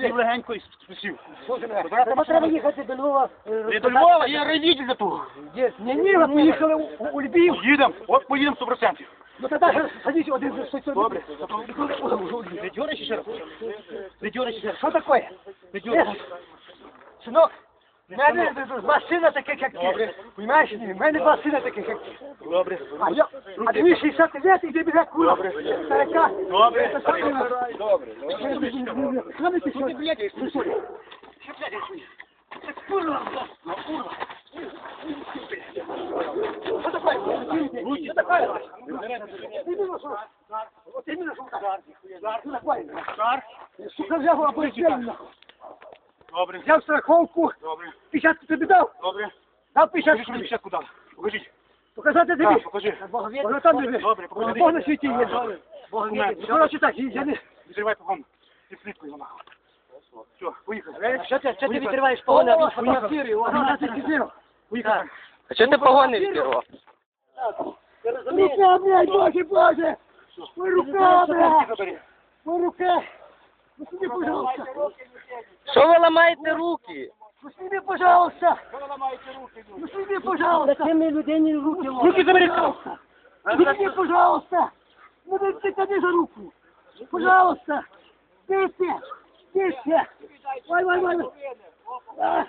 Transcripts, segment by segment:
Сів легенько і спустив. Треба треба їхати до Львова. е, до. Львова, я родитель до того. Є. Ні, ні, ми поїхали у, у Львів. Їдемо, от поїдемо 100%. Ну тоді садись один за щось. Добре. Не ще раз. Не ще раз. Що таке? Не. Синок, в мене два сина таких, як ти. Понимаєш? В мене два сина таких, як ти. Добре. А я, а тобі 60 років, і ти біля кура. Старика. Добре. Це саме. Добре. Що ти, блядь, слухай. Що таке? Що таке? Іменно що? От іменно що. Що таке? Шар. Сука, взяв операційну. Добре. Взяв страховку. Добре. 50 тобі дав? Добре. Дав Покажи, 50 що мені ще куди. Покажіть. Показати тобі? Так, покажи. Воно там. Добре, покажи. Бог на світі є. Документ. Ну, Коротше так, я не... Відривай погон. І слідкуй його нахуй. Все, поїхали. Що ти, що ти відриваєш погони, а він фотографірує? Ага, ти фотографірує. Поїхали. А чого ти погони відкривав? Рука, блядь, боже, боже! Ой, рука, блядь! Ой, рука! Ну, сними, пожалуйста! Що ви ламаєте руки? Ну, сними, пожалуйста! Ну, сними, пожалуйста! Такими людині руки ламати? Руки забери. Ну, сними, пожалуйста! Ну, не тикани за руку! Пожалуйста! Тише! Тише! Ой, ой, ой! А!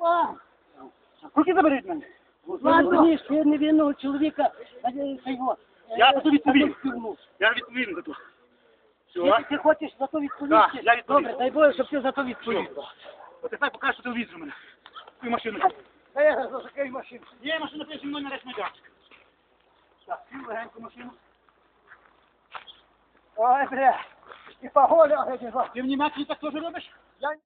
А! Руки забери від мене. Ладно, ні, ще невинного чоловіка, його. Я за відповім. відповім. Я відповім за то. Все. Якщо ти хочеш за то відповісти, Так, я відповім. добре, дай Боже, щоб ти за то відповів. От тепер покажеш, що телевізор у мене. Твою машину. Та я за такий машину. Є машина переді мною на. Так, сів легенько машину. Ой, бля, і погода, а не Ти в Німеччині так теж робиш? Я